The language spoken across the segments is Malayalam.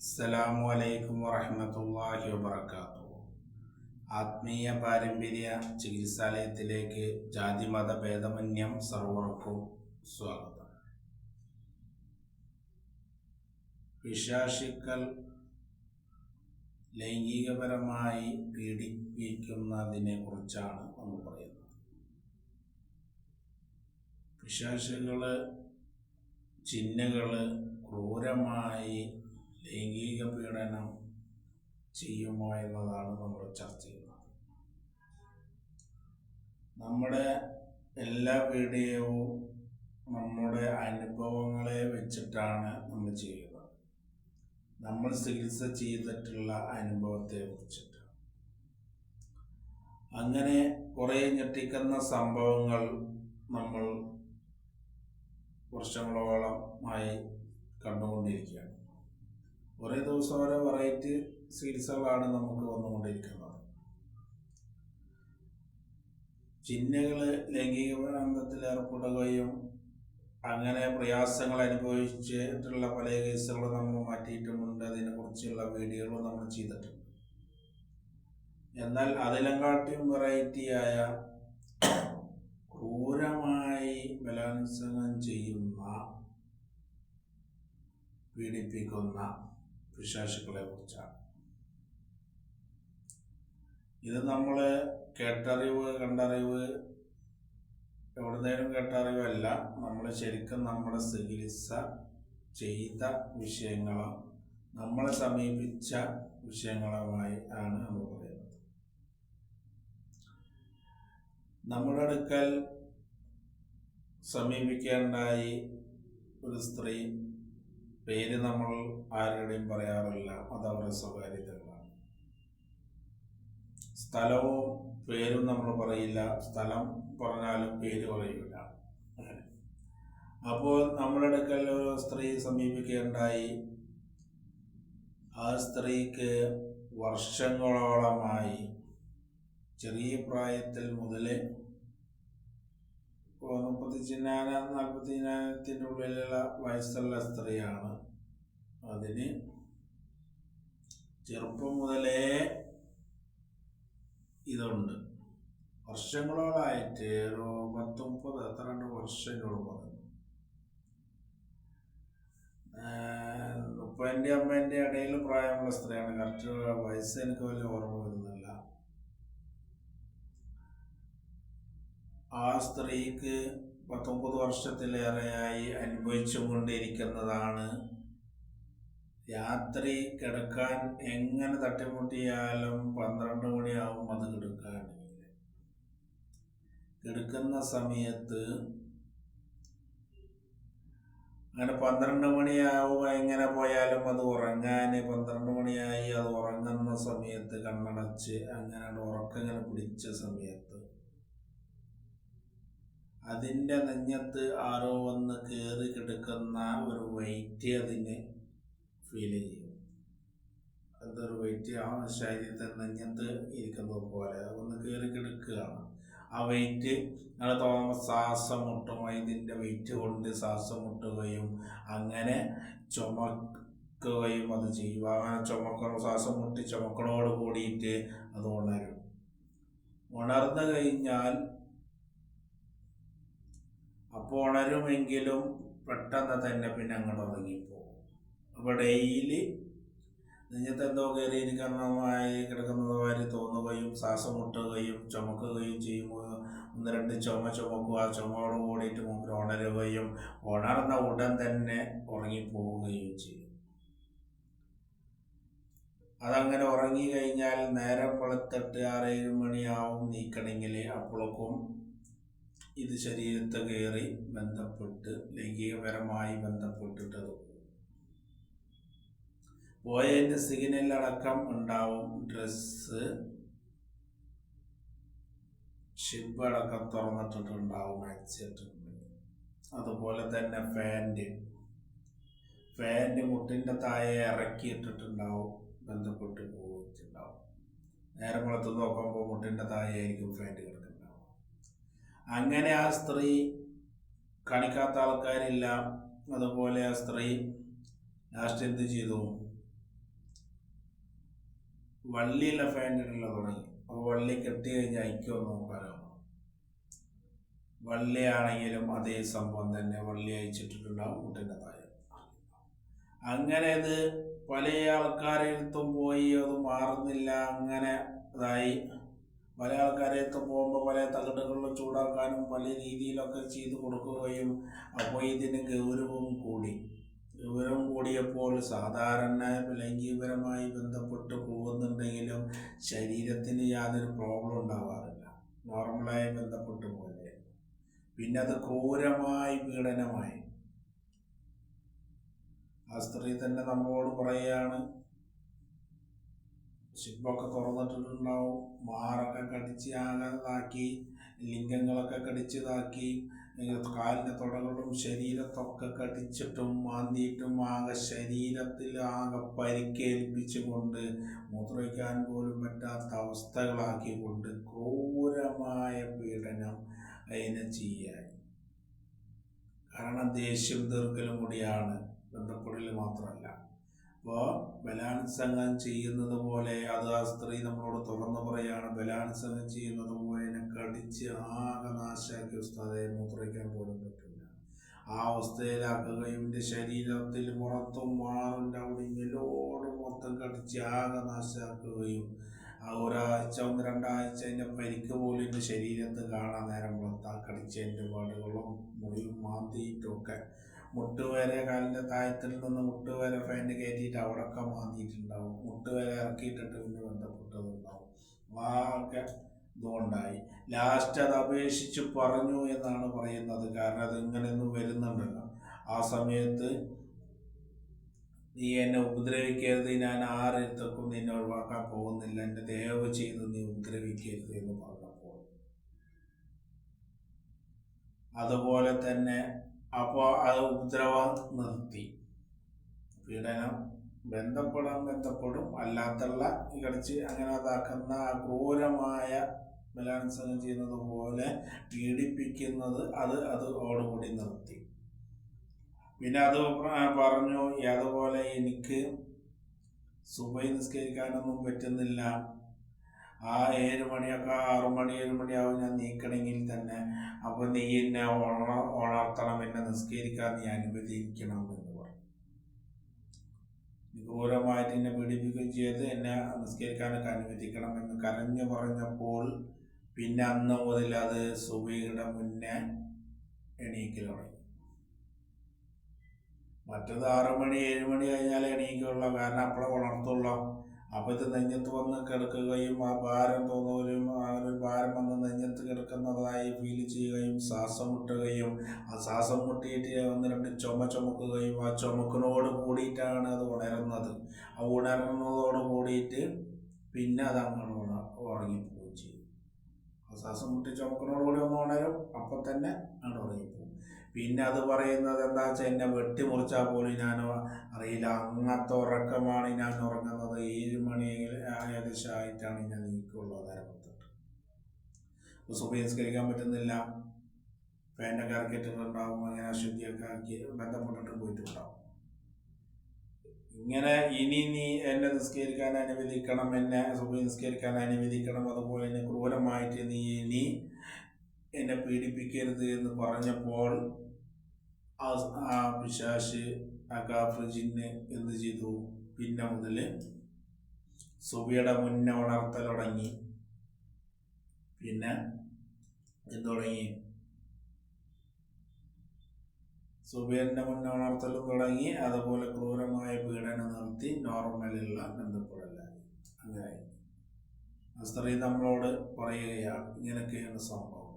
അസ്സലാമു അലൈക്കും വറഹ്മത്തുള്ളാഹി വബറകാതുഹു. ആത്മീയ പാരമ്പര്യ ചികിത്സാലയത്തിലേക്ക് ജാതിമത ഭേദമന്യം സർവർക്കും സ്വാഗതം. പിശാശിക്കൽ ലൈംഗികപരമായി പീഡിപ്പിക്കുന്നതിനെ കുറിച്ചാണ് നമ്മൾ പറയുന്നത്. പിശാശുകൾ ചിഹ്നങ്ങൾ ക്രൂരമായി ലൈംഗിക പീഡനം ചെയ്യുമോ എന്നതാണ് നമ്മൾ ചർച്ച ചെയ്യുന്നത്. നമ്മുടെ എല്ലാ വീഡിയോവും നമ്മുടെ അനുഭവങ്ങളെ വെച്ചിട്ടാണ് നമ്മൾ ചെയ്യുന്നത്. നമ്മൾ ചികിത്സ ചെയ്തിട്ടുള്ള അനുഭവത്തെ കുറിച്ചിട്ട് അങ്ങനെ കുറേ ഞെട്ടിക്കുന്ന സംഭവങ്ങൾ നമ്മൾ വർഷങ്ങളോളമായി കണ്ടുകൊണ്ടിരിക്കുകയാണ്. ഒരേ ദിവസം ഓരോ വെറൈറ്റി സീരീസുകളാണ് നമുക്ക് വന്നുകൊണ്ടിരിക്കുന്നത്. ചിഹ്നകൾ ലൈംഗിക ബന്ധത്തിൽ ഏർപ്പെടുകയും അങ്ങനെ പ്രയാസങ്ങൾ അനുഭവിച്ചിട്ടുള്ള പല കേസുകളും നമ്മൾ മാറ്റിയിട്ടുമുണ്ട് അതിനെക്കുറിച്ചുള്ള വീഡിയോകളും നമ്മൾ ചെയ്തിട്ടുണ്ട്. എന്നാൽ അതിലെങ്കാട്ടിയും വെറൈറ്റിയായ ക്രൂരമായി ബലാത്സംഗം ചെയ്യുന്ന പീഡിപ്പിക്കുന്ന പിശാശുക്കളെ കുറിച്ചാണ്. ഇത് നമ്മൾ കേട്ടറിവ് കണ്ടറിവ് എവിടുന്നേലും കേട്ടറിവല്ല നമ്മൾ ശരിക്കും നമ്മുടെ ചികിത്സ ചെയ്ത വിഷയങ്ങളോ നമ്മളെ സമീപിച്ച വിഷയങ്ങളുമായി ആണ് നമ്മൾ പറയുന്നത്. നമ്മുടെ അടുക്കൽ സമീപിക്കേണ്ടായി ഒരു സ്ത്രീ പേര് നമ്മൾ ആരുടെയും പറയാറില്ല. അത് അവരുടെ സ്വകാര്യതകളാണ്. സ്ഥലവും പേരും നമ്മൾ പറയില്ല. സ്ഥലം പറഞ്ഞാലും പേര് പറയില്ല. അപ്പോൾ നമ്മുടെ അടുക്കൽ സ്ത്രീ സമീപിക്കുകയുണ്ടായി. ആ സ്ത്രീക്ക് വർഷങ്ങളോളമായി ചെറിയ പ്രായത്തിൽ മുതലേ മുപ്പത്തിച്ചിന്നാന നാൽപ്പത്തിനായിരത്തിന്റെ ഉള്ളിലുള്ള വയസ്സുള്ള സ്ത്രീയാണ്. അതിന് ചെറുപ്പം മുതലേ ഇതുണ്ട്. വർഷങ്ങളോളായിട്ട് ഒരു പത്ത് മുപ്പത് എത്ര രണ്ട് വർഷങ്ങളോട് പറഞ്ഞു ഉപ്പന്റെ അമ്മേന്റെ ഇടയിൽ പ്രായമുള്ള സ്ത്രീയാണ്. കറക്റ്റ് വയസ്സ് എനിക്ക് വലിയ ഓർമ്മ വരുന്നില്ല. ആ സ്ത്രീക്ക് പത്തൊമ്പത് വർഷത്തിലേറെയായി അനുഭവിച്ചു കൊണ്ടിരിക്കുന്നതാണ് രാത്രി കിടക്കാൻ എങ്ങനെ തട്ടിമുട്ടിയാലും പന്ത്രണ്ട് മണിയാവും അത് കിടക്കാൻ കിടക്കുന്ന സമയത്ത് അങ്ങനെ പന്ത്രണ്ട് മണിയാവുക എങ്ങനെ പോയാലും അത് ഉറങ്ങാൻ പന്ത്രണ്ട് മണിയായി അത് ഉറങ്ങുന്ന സമയത്ത് കണ്ണടച്ച് അങ്ങനെ ഉറക്കങ്ങനെ പിടിച്ച സമയത്ത് അതിന്റെ നെഞ്ഞത്ത് ആരോ വന്ന് കയറി കിടക്കുന്ന ഒരു വെയിറ്റ് അതിന് ഫീൽ ചെയ്യും. അതൊരു വെയിറ്റ് ആ ശരീരത്തിൽ നെഞ്ഞത്ത് ഇരിക്കുന്നത് പോലെ. ഒന്ന് കയറി കിടക്കുകയാണ്. ആ വെയിറ്റ് ഞങ്ങൾ തോന്നുമ്പോൾ ശ്വാസം മുട്ടും ഇതിന്റെ വെയിറ്റ് കൊണ്ട് ശ്വാസം മുട്ടുകയും അങ്ങനെ ചുമക്കുകയും അത് ചെയ്യും. അങ്ങനെ ചുമക്കണം ശ്വാസം മുട്ടി ചുമക്കണോട് കൂടിയിട്ട് അത് ഉണരും. ഉണർന്നു കഴിഞ്ഞാൽ അപ്പോൾ ഉണരുമെങ്കിലും പെട്ടെന്ന് തന്നെ പിന്നെ അങ്ങോട്ട് ഉറങ്ങിപ്പോകും അപ്പോൾ ഡെയിലി നിങ്ങൾക്ക് എന്തോ കിടക്കുന്നത് വാരി തോന്നുകയും ശ്വാസം മുട്ടുകയും ചുമക്കുകയും ചെയ്യുമ്പോൾ ഒന്ന് രണ്ട് ചുമ ചുമക്കുക ആ ചുമയോട് കൂടിയിട്ട് മുമ്പിൽ ഉണരുകയും ഉണർന്ന ഉടൻ തന്നെ ഉറങ്ങിപ്പോവുകയും ചെയ്യും. അതങ്ങനെ ഉറങ്ങി കഴിഞ്ഞാൽ നേരം വെളുത്തിട്ട് ആറേഴ് മണിയാവും നീക്കണമെങ്കിൽ അപ്പോഴേക്കും ഇത് ശരീരത്തെ കയറി ബന്ധപ്പെട്ട് ലൈംഗികപരമായി ബന്ധപ്പെട്ടിട്ട് അത് പോകും പോയതിന്റെ സിഗ്നലടക്കം ഉണ്ടാവും ഡ്രസ്സ് ഷിബടക്കം തുറന്നിട്ടിട്ടുണ്ടാവും. അടിച്ചിട്ടുണ്ട് അതുപോലെ തന്നെ ഫാന്റ് ഫാന്റ് മുട്ടിന്റെ താഴെ ഇറക്കിയിട്ടിട്ടുണ്ടാവും. ബന്ധപ്പെട്ട് പോയിട്ടുണ്ടാവും. നേരം കുളത്ത് നോക്കുമ്പോൾ മുട്ടിന്റെ താഴെ ആയിരിക്കും ഫാന്റ് കിടക്കുന്നുണ്ടാവും അങ്ങനെ ആ സ്ത്രീ കാണിക്കാത്ത ആൾക്കാരില്ല അതുപോലെ ആ സ്ത്രീ ലാസ്റ്റ് എന്ത് ചെയ്തു? വള്ളിയിലെ ഫാനിലുള്ള തുടങ്ങി. അപ്പോൾ വള്ളി കെട്ടി കഴിഞ്ഞാൽ അയക്കോ നോക്കാനാവും വള്ളിയാണെങ്കിലും അതേ സംഭവം തന്നെ. വള്ളി അയച്ചിട്ടിട്ടുണ്ടാവും കുട്ടിന്റെ താഴെ. അങ്ങനെ ഇത് പല ആൾക്കാരെടുത്തും പോയി. അത് മാറുന്നില്ല. അങ്ങനെ ഇതായി. പല ആൾക്കാരെയൊക്കെ പോകുമ്പോൾ പല തകിടുകളിലും ചൂടാക്കാനും പല രീതിയിലൊക്കെ ചെയ്തു കൊടുക്കുകയും അപ്പോൾ ഇതിന് ഗൗരവവും കൂടി. ഗൗരവം കൂടിയപ്പോൾ സാധാരണ ലൈംഗികപരമായി ബന്ധപ്പെട്ട് പോകുന്നുണ്ടെങ്കിലും ശരീരത്തിന് യാതൊരു പ്രോബ്ലം ഉണ്ടാവാറില്ല. നോർമലായി ബന്ധപ്പെട്ട് പോലെ പിന്നെ അത് ക്രൂരമായി പീഡനമായി. ആ സ്ത്രീ തന്നെ നമ്മളോട് പറയുകയാണ് ഷിപ്പൊക്കെ തുറന്നിട്ടിട്ടുണ്ടാവും. മാറൊക്കെ കടിച്ച് ആകാതാക്കി ലിംഗങ്ങളൊക്കെ കടിച്ചതാക്കി കാലിന്റെ തുടകളും ശരീരത്തൊക്കെ കടിച്ചിട്ടും മാന്തിയിട്ടും ആകെ ശരീരത്തിൽ ആകെ പരിക്കേൽപ്പിച്ചുകൊണ്ട് മൂത്രയ്ക്കാൻ പോലും പറ്റാത്ത അവസ്ഥകളാക്കിക്കൊണ്ട് ക്രൂരമായ പീഡനം അതിനെ ചെയ്യാൻ. കാരണം ദേഷ്യം തീർക്കലും കൂടിയാണ്. ബന്ധപ്പെടൽ മാത്രമല്ല. അപ്പോൾ ബലാത്സംഗം ചെയ്യുന്നത് പോലെ അത് ആ സ്ത്രീ നമ്മളോട് തുറന്നു പറയാണ് ബലാത്സംഗം ചെയ്യുന്നത് പോലെ എന്നെ കടിച്ച് ആകെ നാശാക്കി ഉസ്താദെ മൂത്രയ്ക്കാൻ പോലും പറ്റില്ല. ആ അവസ്ഥയിലാക്കുകയും എന്റെ ശരീരത്തിൽ പുറത്തും മാറിന്റെ അവിടെയും എല്ലോടും മൊത്തം കടിച്ച് ആകെ നാശാക്കുകയും ഒരാഴ്ച ഒന്ന് രണ്ടാഴ്ച എന്റെ പരിക്ക് പോലും എന്റെ ശരീരത്ത് കാണാൻ നേരം പുറത്താ. കടിച്ചതിന്റെ പാടുകളും മുറിയും മാന്തിയിട്ടും ഒക്കെ മുട്ടുവരെ കാലിന്റെ താഴത്തിൽ നിന്ന് മുട്ടുവരെ ഫാന്റെ കയറ്റിയിട്ട് അവിടെയൊക്കെ മാന്തിയിട്ടുണ്ടാവും. മുട്ടുവരെ ഇറക്കിയിട്ടിട്ട് പിന്നെ ബന്ധപ്പെട്ടതുണ്ടാവും. ആ ഒക്കെ ഇതുകൊണ്ടായി. ലാസ്റ്റ് അത് അപേക്ഷിച്ച് പറഞ്ഞു എന്നാണ് പറയുന്നത്. കാരണം അത് ഇങ്ങനെയൊന്നും വരുന്നുണ്ടല്ലോ. ആ സമയത്ത് നീ എന്നെ ഉപദ്രവിക്കരുത്. ഞാൻ ആരെടുത്തേക്കും നിന്നെ ഒഴിവാക്കാൻ പോകുന്നില്ല. എന്റെ ദയവ് ചെയ്ത് നീ ഉപദ്രവിക്കരുത് എന്ന് പറഞ്ഞപ്പോൾ. അതുപോലെ തന്നെ അപ്പോൾ അത് ഉപദ്രവം നിർത്തി. പീഡനം ബന്ധപ്പെടാൻ ബന്ധപ്പെടും. അല്ലാത്തുള്ള കളിച്ച് അങ്ങനെ അതാക്കുന്ന ആ ക്രൂരമായ ബലാത്സംഗം ചെയ്യുന്നത് പോലെ പീഡിപ്പിക്കുന്നത് അത് അതോടുകൂടി നിർത്തി. പിന്നെ അത് പറഞ്ഞു അതുപോലെ എനിക്ക് സുബൈ നിസ്കരിക്കാനൊന്നും പറ്റുന്നില്ല. ആ ഏഴ് മണിയൊക്കെ ആറു മണി ഏഴ് മണിയാവും ഞാൻ നീക്കണമെങ്കിൽ തന്നെ. അപ്പോൾ നീ എന്നെ ഉണ ഉണർത്തണം എന്നെ നിസ്കരിക്കാൻ നീ അനുവദിക്കണം എന്ന് പറഞ്ഞു. ക്രൂരമായിട്ട് എന്നെ പീഡിപ്പിക്കുകയും ചെയ്ത് എന്നെ നിസ്കരിക്കാനൊക്കെ അനുവദിക്കണം എന്ന് കരഞ്ഞു പറഞ്ഞപ്പോൾ പിന്നെ അന്ന് മുതൽ അത് സുബിയുടെ മുന്നേ എണീക്കൽ തുടങ്ങി. മറ്റത് ആറ് മണി ഏഴ് മണി കഴിഞ്ഞാൽ എണീക്കുള്ളൂ. കാരണം അപ്പോഴേ ഉണർത്തുള്ളൂ. അപ്പോൾ ഇത് നെഞ്ഞത്ത് വന്ന് കിടക്കുകയും ആ ഭാരം തോന്നുകയും അങ്ങനെ ഭാരം വന്ന് നെഞ്ഞത്ത് കിടക്കുന്നതായി ഫീൽ ചെയ്യുകയും ശ്വാസം മുട്ടുകയും ആ ശ്വാസം മുട്ടിയിട്ട് ഒന്ന് രണ്ട് ചുമ ചുമക്കുകയും ആ ചുമക്കിനോട് കൂടിയിട്ടാണ് അത് ഉണരുന്നത്. ആ ഉണരുന്നതോട് കൂടിയിട്ട് പിന്നെ അത് അങ്ങനെ ഉറങ്ങിപ്പോവുകയും ചെയ്യും. ആ ശ്വാസം മുട്ടി ചുമക്കിനോട് കൂടി ഒന്ന് ഉണരും അപ്പം തന്നെ അങ്ങനെ ഉറങ്ങിപ്പോവും പിന്നെ അത് പറയുന്നത് എന്താ വെച്ചാൽ എന്നെ വെട്ടിമുറിച്ചാൽ പോലും ഞാൻ അറിയില്ല. അങ്ങനത്തെ ഉറക്കമാണ് ഞാൻ ഉറങ്ങുന്നത്. ഏഴ് മണി ഏകദേശം ആയിട്ടാണ് ഞാൻ എനിക്കുള്ളത് നേരം പത്തിട്ട് സുബഹിസ്കരിക്കാൻ പറ്റുന്നില്ല. ഫാനൊക്കെ ഇറക്കിയിട്ടുണ്ടാവും അങ്ങനെ അശുദ്ധിയൊക്കെ ആക്കി ബന്ധപ്പെട്ടിട്ട് പോയിട്ടുണ്ടാവും. ഇങ്ങനെ ഇനി നീ എന്നെ നിസ്കരിക്കാൻ അനുവദിക്കണം എന്നെ സുഖം നിസ്കരിക്കാൻ അനുവദിക്കണം അതുപോലെ തന്നെ ക്രൂരമായിട്ട് നീ ഇനി എന്നെ പീഡിപ്പിക്കരുത് എന്ന് പറഞ്ഞപ്പോൾ ആ പിശാശ് ആ കാഫ്രിജിന് എന്ത് ചെയ്തു? പിന്നെ മുതൽ സുബിയുടെ മുന്നേ ഉണർത്തൽ തുടങ്ങി. പിന്നെ എന്ത് തുടങ്ങി? സുബിയറിന്റെ മുന്നേ ഉണർത്തലും തുടങ്ങി. അതുപോലെ ക്രൂരമായ പീഡനം നിർത്തി നോർമലുള്ള ബന്ധപ്പെടലായി അങ്ങനെ. അസ്ത്രീ സ്ത്രീ നമ്മളോട് പറയുകയാണ് ഇങ്ങനെയൊക്കെയാണ് സംഭവം.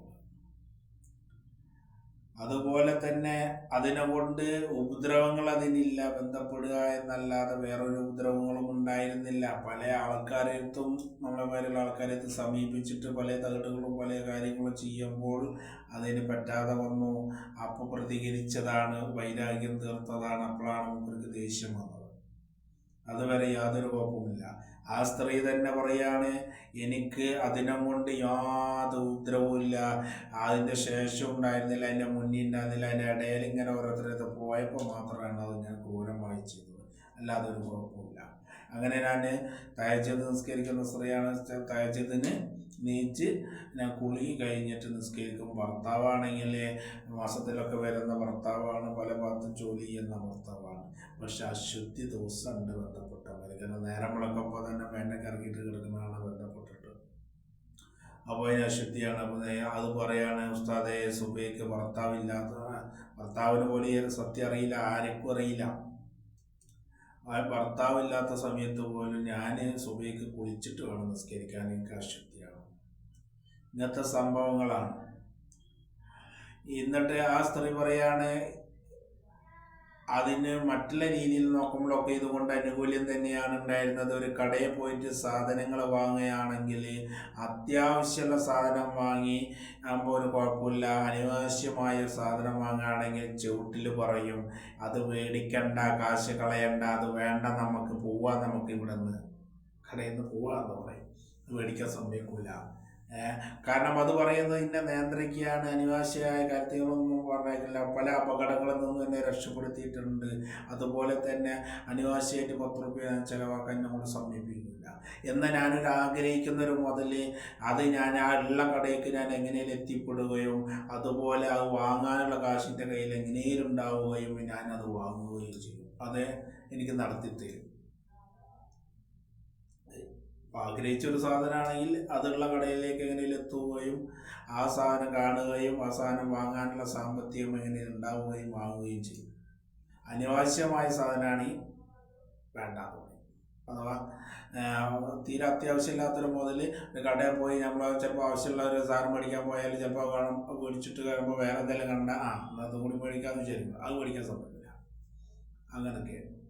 അതുപോലെ തന്നെ അതിനെ കൊണ്ട് ഉപദ്രവങ്ങൾ അതിനില്ല ബന്ധപ്പെടുക എന്നല്ലാതെ വേറൊരു ഉപദ്രവങ്ങളും ഉണ്ടായിരുന്നില്ല. പല ആൾക്കാരെത്തും നമ്മളെ പോലുള്ള ആൾക്കാരെത്ത് സമീപിച്ചിട്ട് പല തകടുകളും പല കാര്യങ്ങളും ചെയ്യുമ്പോൾ അതിന് പറ്റാതെ വന്നു. അപ്പോൾ പ്രതികരിച്ചതാണ് വൈരാഗ്യം തീർത്തതാണ്. അപ്പോഴാണ് മൂപ്പർക്ക് ദേഷ്യം വന്നത്. അതുവരെ യാതൊരു കുഴപ്പമില്ല ആ സ്ത്രീ തന്നെ പറയാണ് എനിക്ക് അതിനെ കൊണ്ട് യാതൊരു ഉപദ്രവമില്ല അതിന്റെ ശേഷം ഉണ്ടായിരുന്നില്ല അതിന്റെ മുന്നിൽ ഉണ്ടായിരുന്നില്ല അതിന്റെ ഇടയിൽ ഇങ്ങനെ ഓരോരുത്തരത്ത് പോയപ്പോൾ മാത്രമാണ് അത് ഞാൻ ക്രൂരം വായിച്ചത്. അല്ലാതെ ഒരു കുഴപ്പമില്ല അങ്ങനെ ഞാൻ തയച്ചത് നിസ്കരിക്കുന്ന സ്ത്രീയാണ് തയച്ചതിന് നീച്ച് ഞാൻ കുളി കഴിഞ്ഞിട്ട് നിസ്കരിക്കും. ഭർത്താവാണെങ്കിൽ മാസത്തിലൊക്കെ വരുന്ന ഭർത്താവാണ് പല ഭാഗത്തും ജോലി ചെയ്യുന്ന ഭർത്താവാണ്. പക്ഷെ അശുദ്ധി ദിവസമുണ്ട് ബന്ധപ്പെട്ടവർ കാരണം നേരം വിളക്കുമ്പോൾ തന്നെ വേണ്ട കറങ്ങിയിട്ട് കിടക്കുന്നതാണ് ബന്ധപ്പെട്ടിട്ട്. അപ്പോൾ അതിന് അശുദ്ധിയാണ് അപ്പോൾ അത് പറയാണ് ഉസ്താദെ സുബൈക്ക് ഭർത്താവില്ലാത്ത ഭർത്താവിന് പോലെ സത്യം അറിയില്ല ആർക്കും അറിയില്ല. ആ ഭർത്താവില്ലാത്ത സമയത്ത് പോലും ഞാൻ സുബൈക്ക് കുളിച്ചിട്ട് വേണം നിസ്കരിക്കാൻ. എനിക്ക് അശുദ്ധിയാണ് ഇങ്ങനത്തെ സംഭവങ്ങളാണ്. എന്നിട്ട് ആ സ്ത്രീ പറയാണ് അതിന് മറ്റുള്ള രീതിയിൽ നോക്കുമ്പോഴൊക്കെ ഇതുകൊണ്ട് അനുകൂല്യം തന്നെയാണ് ഉണ്ടായിരുന്നത്. ഒരു കടയിൽ പോയിട്ട് സാധനങ്ങൾ വാങ്ങുകയാണെങ്കിൽ അത്യാവശ്യമുള്ള സാധനം വാങ്ങി ആകുമ്പോൾ ഒരു കുഴപ്പമില്ല. അനാവശ്യമായ സാധനം വാങ്ങുകയാണെങ്കിൽ ചുവട്ടിൽ പറയും അത് മേടിക്കണ്ട കാശ് കളയണ്ട അത് വേണ്ട നമുക്ക് പോവാം നമുക്ക് ഇവിടെ നിന്ന് കടയിൽ നിന്ന് പോവാന്ന് പറയും. മേടിക്കാൻ സമ്മതിക്കൂല ഏഹ് കാരണം അത് പറയുന്നത് ഇന്നെ നിയന്ത്രിക്കുകയാണ് അനിവാസിയായ കാര്യങ്ങളൊന്നും പറഞ്ഞേക്കില്ല. പല അപകടങ്ങളിൽ നിന്നും എന്നെ രക്ഷപ്പെടുത്തിയിട്ടുണ്ട്. അതുപോലെ തന്നെ അനിവാസിയായിട്ട് പത്ത് റുപ്യ ചിലവാക്കാൻ നമ്മൾ സമീപിക്കില്ല എന്ന് ഞാനൊരു ആഗ്രഹിക്കുന്ന ഒരു മുതൽ അത് ഞാൻ ആ ഉള്ള കടയ്ക്ക് ഞാൻ എങ്ങനെയും എത്തിപ്പെടുകയും അതുപോലെ അത് വാങ്ങാനുള്ള കാശിന്റെ കയ്യിൽ എങ്ങനെയും ഉണ്ടാവുകയും ഞാനത് വാങ്ങുകയും ചെയ്യും. അത് എനിക്ക് നടത്തി തരും ആഗ്രഹിച്ച ഒരു സാധനമാണെങ്കിൽ അതുള്ള കടയിലേക്ക് എങ്ങനെയും എത്തുകയും ആ സാധനം കാണുകയും ആ സാധനം വാങ്ങാനുള്ള സാമ്പത്തികം എങ്ങനെ ഉണ്ടാവുകയും വാങ്ങുകയും ചെയ്യും. അനിവാര്യമായ സാധനമാണെങ്കിൽ വേണ്ട എന്ന് പറയും. അഥവാ തീരെ അത്യാവശ്യമില്ലാത്തൊരു മുതൽ കടയിൽ പോയി നമ്മൾ ചിലപ്പോൾ ആവശ്യമുള്ള ഒരു സാധനം മേടിക്കാൻ പോയാൽ ചിലപ്പോൾ കാണും മേടിച്ചിട്ട് കഴിയുമ്പോൾ വേറെ എന്തെങ്കിലും കണ്ട ആ എന്നാൽ അതും കൂടി മേടിക്കാമെന്ന് വിചാരിക്കും. അത് മേടിക്കാൻ സമയമില്ല അങ്ങനെയൊക്കെ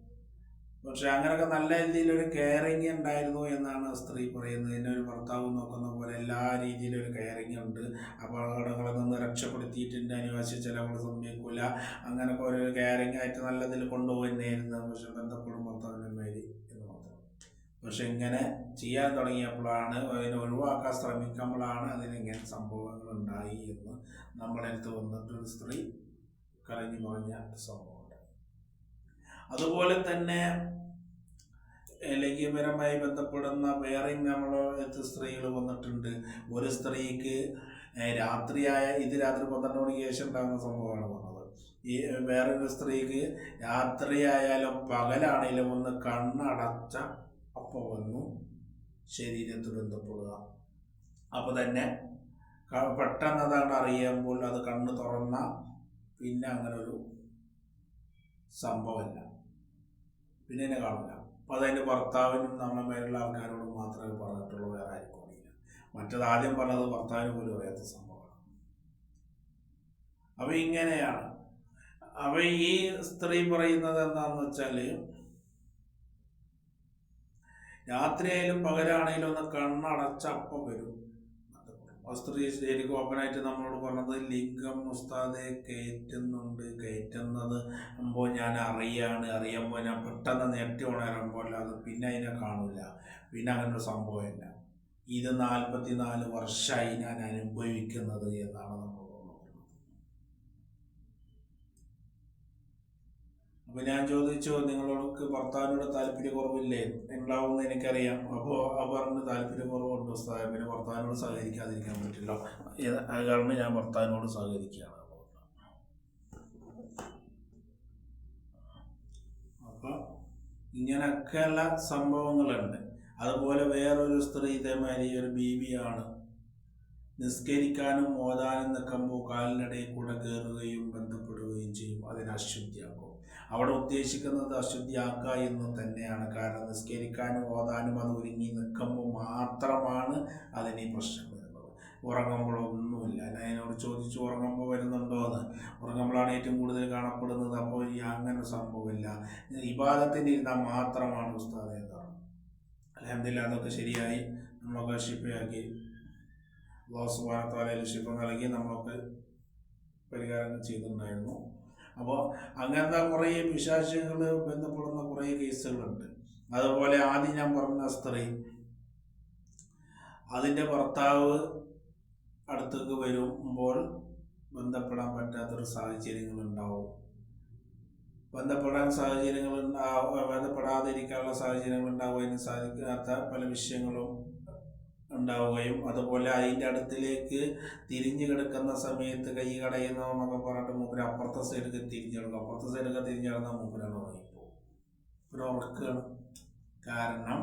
പക്ഷെ അങ്ങനെയൊക്കെ നല്ല രീതിയിലൊരു കെയറിങ് ഉണ്ടായിരുന്നു എന്നാണ് സ്ത്രീ പറയുന്നത്. എന്നെ ഒരു ഭർത്താവ് നോക്കുന്ന പോലെ എല്ലാ രീതിയിലും ഒരു കെയറിങ് ഉണ്ട് അപകടങ്ങളിൽ നിന്ന് രക്ഷപ്പെടുത്തിയിട്ടുണ്ട്. അനിവാസി ചിലവുകൾ സംഭവിക്കില്ല അങ്ങനെയൊക്കെ ഒരു കെയറിങ് ആയിട്ട് നല്ലതിൽ കൊണ്ടുപോകുന്നതായിരുന്നു. പക്ഷെ ബന്ധപ്പെടും ഭർത്താവിന്റെ മേരി എന്ന് മാത്രം. പക്ഷെ ഇങ്ങനെ ചെയ്യാൻ തുടങ്ങിയപ്പോഴാണ് അതിനെ ഒഴിവാക്കാൻ ശ്രമിക്കുമ്പോഴാണ് അതിനിങ്ങനെ സംഭവങ്ങൾ ഉണ്ടായി എന്ന് നമ്മളെടുത്ത് വന്നിട്ടൊരു സ്ത്രീ കരഞ്ഞു പറഞ്ഞ സംഭവമുണ്ട് അതുപോലെ തന്നെ ലൈംഗികപരമായി ബന്ധപ്പെടുന്ന വേറെയും അടുത്ത് സ്ത്രീകൾ വന്നിട്ടുണ്ട്. ഒരു സ്ത്രീക്ക് രാത്രിയായ ഇത് രാത്രി പന്ത്രണ്ട് മണിക്ക് ശേഷം ഉണ്ടാകുന്ന സംഭവമാണ് വന്നത്. ഈ വേറൊരു സ്ത്രീക്ക് രാത്രിയായാലും പകലാണെങ്കിലും ഒന്ന് കണ്ണടച്ച അപ്പോൾ വന്നു ശരീരത്തിൽ ബന്ധപ്പെടുക. അപ്പോൾ തന്നെ പെട്ടെന്ന് അതാണ് അറിയുമ്പോൾ അത് കണ്ണ് തുറന്ന പിന്നെ അങ്ങനെ ഒരു സംഭവമല്ല. പിന്നെ എന്നെ കാണില്ല അപ്പോൾ അതെന്റെ ഭർത്താവിനും നമ്മളെ മേലുള്ള ആൾക്കാരോട് മാത്രമേ പറഞ്ഞിട്ടുള്ളൂ വേറെ ആർക്കും അറിയില്ല. മറ്റത് ആദ്യം പറഞ്ഞത് ഭർത്താവിന് പോലും അറിയാത്ത സംഭവമാണ്. അപ്പോൾ ഇങ്ങനെയാണ്. അപ്പോൾ ഈ സ്ത്രീ പറയുന്നത് എന്താണെന്ന് വെച്ചാൽ രാത്രിയായാലും പകലാണെങ്കിലും ഒന്ന് കണ്ണടച്ച അപ്പം വരും. സ്ത്രീ ശരിക്കും ഓപ്പണായിട്ട് നമ്മളോട് പറഞ്ഞത് ലിംഗം ഉസ്താദെ കയറ്റുന്നുണ്ട്. കയറ്റുന്നത് മുമ്പോൾ ഞാൻ അറിയാണ്. അറിയുമ്പോൾ ഞാൻ പെട്ടെന്ന് നെട്ടി ഉണരുമ്പോൾ അത് പിന്നെ അതിനെ കാണില്ല പിന്നെ അങ്ങനെ ഒരു സംഭവമില്ല ഇത് നാൽപ്പത്തി നാല് വർഷമായി ഞാൻ അനുഭവിക്കുന്നത് എന്നാണ് അപ്പോൾ ഞാൻ ചോദിച്ചു നിങ്ങളോടൊക്കെ ഭർത്താവിനോട് താല്പര്യക്കുറവില്ലേ ഉണ്ടാവുമെന്ന് എനിക്കറിയാം. അപ്പോൾ ആ പറഞ്ഞ് താല്പര്യക്കുറവുണ്ട് ഉസ്താദ് പിന്നെ ഭർത്താവിനോട് സഹകരിക്കാതിരിക്കാൻ പറ്റില്ല. ആ കാരണം ഞാൻ ഭർത്താവിനോട് സഹകരിക്കുകയാണ്. അപ്പൊ ഇങ്ങനെയൊക്കെയുള്ള സംഭവങ്ങളുണ്ട്. അതുപോലെ വേറൊരു സ്ത്രീ ഇതേമാതിരി ഒരു ബീവിയാണ്. നിസ്കരിക്കാനും ഓതാനും നിൽക്കുമ്പോൾ കാലിനിടയിൽ കൂടെ കയറുകയും ബന്ധപ്പെടുകയും ചെയ്യും. അതിനെ അശുദ്ധിയാക്കും. അവിടെ ഉദ്ദേശിക്കുന്നത് അശുദ്ധിയാക്കുക എന്ന് തന്നെയാണ്. കാരണം നിസ്കരിക്കാനും ഓതാനും അത് ഒരുങ്ങി നിൽക്കുമ്പോൾ മാത്രമാണ് അതിന് പ്രശ്നം വരുന്നത്. ഉറങ്ങുമ്പോഴൊന്നുമില്ല. ഞാൻ അതിനോട് ചോദിച്ചു ഉറങ്ങുമ്പോൾ വരുന്നുണ്ടോ എന്ന്. ഉറങ്ങുമ്പോഴാണ് ഏറ്റവും കൂടുതൽ കാണപ്പെടുന്നത്. അപ്പോൾ ഈ അങ്ങനെ സംഭവമില്ല. ഇബാദത്തിന്റെ ഇരുന്നാൽ മാത്രമാണ് ഉസ്താദ് എന്ന് പറഞ്ഞു അതൊക്കെ ശരിയായി. നമ്മളൊക്കെ ഷിപ്പയാക്കി ലോസുബാനത്താലയിൽ ഷിപ്പ് നൽകി നമ്മളൊക്കെ പരിഹാരം ചെയ്തിട്ടുണ്ടായിരുന്നു. അപ്പോൾ അങ്ങനത്തെ കുറേ പിശാചുകൾ ബന്ധപ്പെടുന്ന കുറേ കേസുകളുണ്ട്. അതുപോലെ ആദ്യം ഞാൻ പറഞ്ഞ സ്ത്രീ അതിന്റെ ഭർത്താവ് അടുത്തേക്ക് വരുമ്പോൾ ബന്ധപ്പെടാൻ പറ്റാത്തൊരു സാഹചര്യങ്ങൾ ഉണ്ടാവും ബന്ധപ്പെടാൻ സാഹചര്യങ്ങൾ ഉണ്ടാവും ബന്ധപ്പെടാതിരിക്കാനുള്ള സാഹചര്യങ്ങൾ ഉണ്ടാവുകയും സാധിക്കാത്ത പല വിഷയങ്ങളും ഉണ്ടാവുകയും അതുപോലെ അതിന്റെ അടുത്തിലേക്ക് തിരിഞ്ഞു കിടക്കുന്ന സമയത്ത് കൈ കടയുന്നതെന്നൊക്കെ പറഞ്ഞിട്ട് മൂപ്പര് അപ്പുറത്തെ സൈഡിലേക്ക് തിരിഞ്ഞു അപ്പുറത്തെ സൈഡിലേക്ക് തിരിഞ്ഞു കിടന്നാൽ മൂപ്പരാണ് ഉറങ്ങിപ്പോകും ഒരു ഉറക്കുകയാണ് കാരണം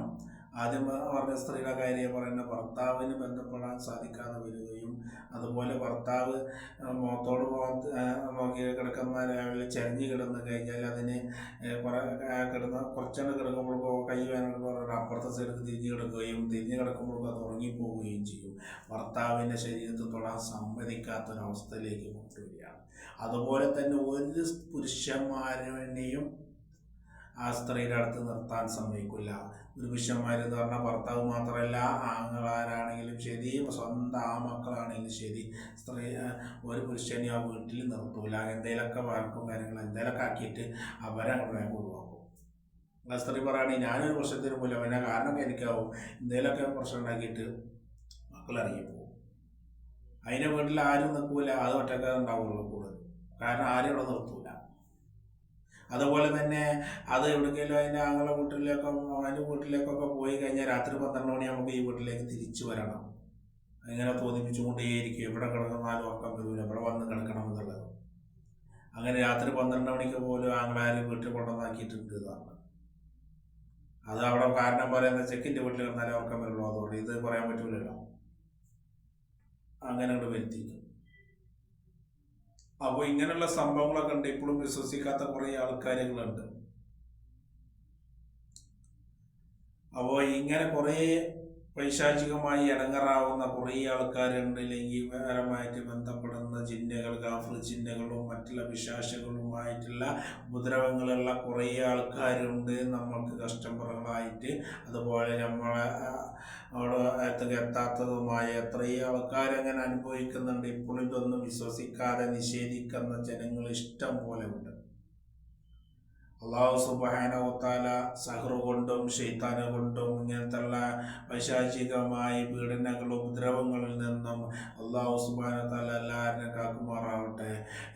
ആദ്യം പറഞ്ഞ സ്ത്രീയുടെ കാര്യം പറയുന്ന ഭർത്താവിന് ബന്ധപ്പെടാൻ സാധിക്കാതെ വരികയും അതുപോലെ ഭർത്താവ് മുഖത്തോട് മുഖത്ത് നോക്കി കിടക്കുന്ന രാവിലെ ചരിഞ്ഞ് കിടന്ന് കഴിഞ്ഞാൽ അതിന് കിടന്ന കുറച്ചുകൊണ്ട് കിടക്കുമ്പോൾ കൈ വേണമെന്ന് അപ്പുറത്തെ സൈഡിൽ തിരിഞ്ഞ് കിടക്കുകയും തിരിഞ്ഞ് കിടക്കുമ്പോൾ അത് ഉറങ്ങിപ്പോവുകയും ചെയ്യും. ഭർത്താവിന്റെ ശരീരത്തിൽ തൊടാൻ സമ്മതിക്കാത്തൊരവസ്ഥയിലേക്ക് കൊണ്ടുവരികയാണ് അതുപോലെ തന്നെ ഒരു പുരുഷന്മാരെയും ആ സ്ത്രീയുടെ അടുത്ത് നിർത്താൻ സമ്മതിക്കില്ല. പുരുഷന്മാരെന്ന് പറഞ്ഞാൽ ഭർത്താവ് മാത്രമല്ല ആങ്ങളാരാണെങ്കിലും ശരി സ്വന്തം ആ മക്കളാണെങ്കിലും ശരി സ്ത്രീ ഒരു പുരുഷനെ ആ വീട്ടിൽ നിർത്തൂല. എന്തെങ്കിലുമൊക്കെ വഴക്കും കാര്യങ്ങൾ എന്തെങ്കിലുമൊക്കെ ആക്കിയിട്ട് അവരെ വേഗം ഒഴിവാക്കും സ്ത്രീ പറയുകയാണെങ്കിൽ ഞാനൊരു പ്രശ്നത്തിന് അവനെ കാരണം എനിക്കാവും. എന്തെങ്കിലുമൊക്കെ പ്രശ്നം ഉണ്ടാക്കിയിട്ട് മക്കളിറങ്ങി പോകും. അതിന്റെ വീട്ടിൽ ആരും നിൽക്കൂല അത് ഒറ്റക്കാരുണ്ടാവുള്ളൂ കൂടുതൽ. കാരണം ആരും ഇവിടെ നിർത്തൂല. അതുപോലെ തന്നെ അത് എവിടെയെങ്കിലും അതിന്റെ ആങ്ങളുടെ വീട്ടിലേക്കോ അവന്റെ വീട്ടിലേക്കൊക്കെ പോയി കഴിഞ്ഞാൽ രാത്രി പന്ത്രണ്ട് മണി നമുക്ക് ഈ വീട്ടിലേക്ക് തിരിച്ചു വരണം. അങ്ങനെ തോന്നിപ്പിച്ചുകൊണ്ടേയിരിക്കും. എവിടെ കിടക്കുന്നാലും ഉറക്കം വരില്ല എവിടെ വന്ന് കിടക്കണം എന്നുള്ളത്. അങ്ങനെ രാത്രി പന്ത്രണ്ട് മണിക്ക് പോലും ആങ്ങളാരും വീട്ടിൽ കൊണ്ടുവന്നാക്കിയിട്ടുണ്ട് ഇതാണ് അത് അവിടെ കാരണം പറയുന്ന ചെക്കിന്റെ വീട്ടിൽ കിടന്നാലേ ഉറക്കം വരുള്ളൂ. അതുകൊണ്ട് ഇത് പറയാൻ പറ്റൂലല്ലോ. അങ്ങനെ അങ്ങോട്ട് വരുത്തിക്കും അപ്പോൾ ഇങ്ങനെയുള്ള സംഭവങ്ങളൊക്കെ ഉണ്ട്. ഇപ്പോഴും വിശ്വസിക്കാത്ത കുറേ ആൾക്കാരുകളുണ്ട് അപ്പോൾ ഇങ്ങനെ കുറേ പൈശാചികമായി ഇടങ്ങറാവുന്ന കുറേ ആൾക്കാരുണ്ട് ലൈംഗികപരമായിട്ട് ബന്ധപ്പെടുന്ന ചിന്തകൾ ഗാഫർ ചിന്തകളും മറ്റുള്ള വിശാശകളുമായിട്ടുള്ള ഉപദ്രവങ്ങളുള്ള കുറേ ആൾക്കാരുണ്ട്. നമ്മൾക്ക് കസ്റ്റമറുകളായിട്ട് അതുപോലെ നമ്മളെ അവിടെ എത്താത്തതുമായ എത്രയോ ആൾക്കാരങ്ങനെ അനുഭവിക്കുന്നുണ്ട്. ഇപ്പോഴും ഇതൊന്നും വിശ്വസിക്കാതെ നിഷേധിക്കുന്ന ജനങ്ങൾ ഇഷ്ടം പോലെ ഉണ്ട്. അള്ളാഹു സുബാനവത്താല സഹ്റു കൊണ്ടും ഷെയ്ത്താന കൊണ്ടും ഇങ്ങനത്തുള്ള പൈശാചികമായ പീഡനങ്ങളും ഉപദ്രവങ്ങളിൽ നിന്നും അള്ളാഹു സുബാനത്താല എല്ലാവരും കാക്കുമാറാവട്ടെ.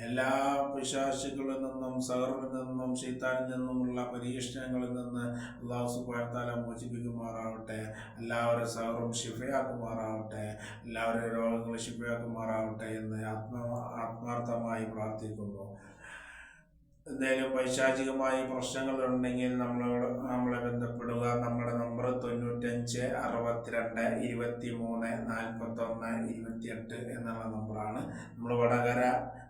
എല്ലാ പിശാചികളിൽ നിന്നും സഹറിൽ നിന്നും ഷെയ്ത്താനിൽ നിന്നുമുള്ള പരീക്ഷണങ്ങളിൽ നിന്ന് അള്ളാഹു സുബാന താല മോചിപ്പിക്കുമാറാവട്ടെ. എല്ലാവരും സഹറും ഷിഫയാക്കുമാറാവട്ടെ എല്ലാവരും രോഗങ്ങൾ ഷിഫയാക്കുമാറാവട്ടെ എന്ന് ആത്മ ആത്മാർത്ഥമായി പ്രാർത്ഥിക്കുന്നു. എന്തെങ്കിലും പൈശാചികമായ പ്രശ്നങ്ങളുണ്ടെങ്കിൽ നമ്മളോട് നമ്മളെ ബന്ധപ്പെടുക. നമ്മുടെ നമ്പർ തൊണ്ണൂറ്റഞ്ച് അറുപത്തിരണ്ട് ഇരുപത്തി മൂന്ന് നാൽപ്പത്തൊന്ന് ഇരുപത്തിയെട്ട് എന്നുള്ള നമ്പറാണ്. നമ്മൾ വടകര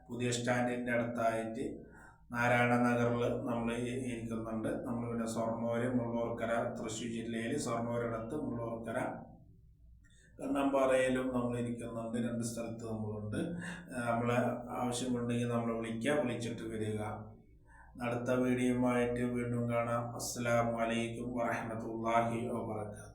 പുതിയ സ്റ്റാൻഡിന്റെ അടുത്തായിട്ട് നാരായണ നഗറിൽ നമ്മൾ ഇരിക്കുന്നുണ്ട്. നമ്മൾ പിന്നെ സ്വർണൂര് മുള്ളൂർക്കര തൃശ്ശൂർ ജില്ലയിൽ സ്വർണൂരടുത്ത് മുള്ളൂർക്കര കണ്ണമ്പാറയിലും നമ്മൾ ഇരിക്കുന്നുണ്ട്. രണ്ട് സ്ഥലത്ത് നമ്മളുണ്ട്. നമ്മളെ ആവശ്യമുണ്ടെങ്കിൽ നമ്മൾ വിളിക്കുക വിളിച്ചിട്ട് വരിക. അടുത്ത വീഡിയോയുമായിട്ട് വീണ്ടും കാണാം. അസ്സലാമു അലൈക്കും വറഹ്മത്തുള്ളാഹി വബറകാതുഹു.